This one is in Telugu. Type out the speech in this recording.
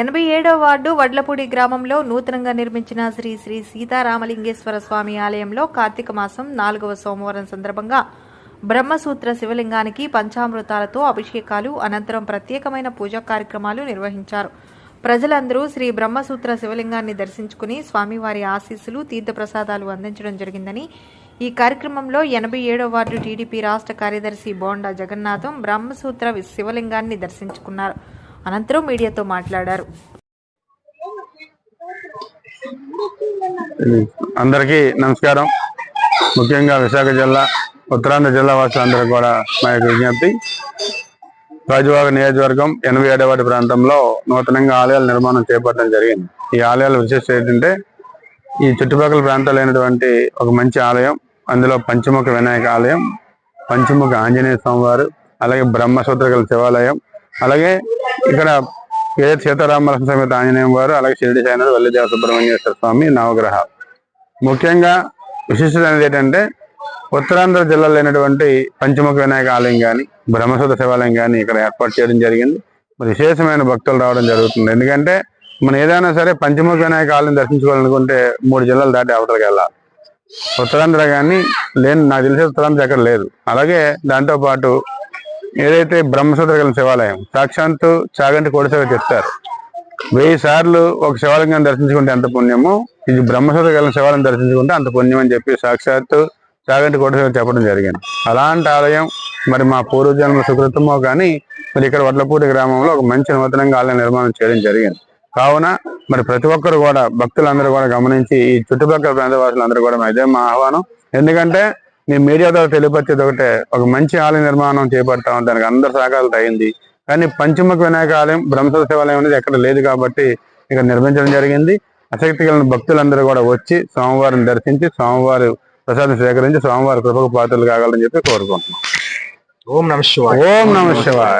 ఎనభై ఏడవ వార్డు వడ్లపూడి గ్రామంలో నూతనంగా నిర్మించిన శ్రీ శ్రీ సీతారామలింగేశ్వర స్వామి ఆలయంలో కార్తీక మాసం నాలుగవ సోమవారం సందర్భంగా బ్రహ్మసూత్ర శివలింగానికి పంచామృతాలతో అభిషేకాలు అనంతరం ప్రత్యేకమైన పూజా కార్యక్రమాలు నిర్వహించారు. ప్రజలందరూ శ్రీ బ్రహ్మసూత్ర శివలింగాన్ని దర్శించుకుని స్వామివారి ఆశీస్సులు తీర్థప్రసాదాలు అందించడం జరిగిందని ఈ కార్యక్రమంలో ఎనభై ఏడవ వార్డు టీడీపీ రాష్ట్ర కార్యదర్శి బోండా జగన్నాథం బ్రహ్మసూత్ర శివలింగాన్ని దర్శించుకున్నారు. అనంతరం మీడియాతో మాట్లాడారు. అందరికీ నమస్కారం. ముఖ్యంగా విశాఖ జిల్లా ఉత్తరాంధ్ర జిల్లా వాసులందరూ కూడా మా యొక్క విజ్ఞప్తి. రాజువాగ నియోజకవర్గం ఎనభై ఏడవాడి ప్రాంతంలో నూతనంగా ఆలయాల నిర్మాణం చేపట్టడం జరిగింది. ఈ ఆలయాల విశేషం ఏంటంటే ఈ చుట్టుపక్కల ప్రాంతాలైనటువంటి ఒక మంచి ఆలయం అందులో పంచముఖ వినాయక ఆలయం పంచముఖ ఆంజనేయ స్వామివారు అలాగే బ్రహ్మసూత్రకల శివాలయం అలాగే ఇక్కడ ఏదైతే సీతారామలక్ష్మ సమేత ఆంజనేయం వారు అలాగే షిరిడి సాయినాథ్ వల్లిదేవ సుబ్రహ్మణ్యేశ్వర స్వామి నవగ్రహాలు ముఖ్యంగా విశిష్టత అనేది ఏంటంటే ఉత్తరాంధ్ర జిల్లాలో లేనటువంటి పంచముఖ వినాయక ఆలయం కానీ బ్రహ్మసూత్ర శివాలయం కానీ ఇక్కడ ఏర్పాటు చేయడం జరిగింది. మరి విశేషమైన భక్తులు రావడం జరుగుతుంది. ఎందుకంటే మనం ఏదైనా సరే పంచముఖ వినాయక ఆలయం దర్శించుకోవాలనుకుంటే మూడు జిల్లాలు దాటి అవతలకి వెళ్ళాలి. ఉత్తరాంధ్ర కానీ లేని నాకు తెలిసే ఉత్తరాంధ్ర ఎక్కడ లేదు. అలాగే దాంతో పాటు ఏదైతే బ్రహ్మసూత్రకలం శివాలయం సాక్షాత్తు చాగంటి కోడిసేవ చెప్తారు వెయ్యి సార్లు ఒక శివాలయం దర్శించుకుంటే ఎంత పుణ్యమో ఇది బ్రహ్మసూత్రకలం శివాలయం దర్శించుకుంటే అంత పుణ్యం అని చెప్పి సాక్షాత్తు చాగంటి కోడిసేవ చెప్పడం జరిగింది. అలాంటి ఆలయం మరి మా పూర్వజన్మ సుకృతమో కానీ మరి ఇక్కడ వడ్లపూడి గ్రామంలో ఒక మంచి నూతనంగా ఆలయం నిర్మాణం చేయడం జరిగింది. కావున మరి ప్రతి ఒక్కరు కూడా భక్తులందరూ కూడా గమనించి ఈ చుట్టుపక్కల ప్రాంతవాసులు అందరూ కూడా ఇదే మా ఆహ్వానం. ఎందుకంటే మీ మీడియా ద్వారా తెలియపరిచేది ఒకటే ఒక మంచి ఆలయ నిర్మాణం చేపడతాం దానికి అందరి సహకారాలు అయింది కానీ పంచముఖ వినాయక ఆలయం బ్రహ్మసూత్ర శివాలయం అనేది ఎక్కడ లేదు కాబట్టి ఇక్కడ నిర్మించడం జరిగింది. ఆసక్తి కలిగిన భక్తులందరూ కూడా వచ్చి స్వామివారిని దర్శించి స్వామివారి ప్రసాదం స్వీకరించి స్వామివారి కృపకు పాత్రలు కాగలని చెప్పి కోరుకుంటున్నాం. ఓం నమ శివాయ. ఓం నమ శివాయ.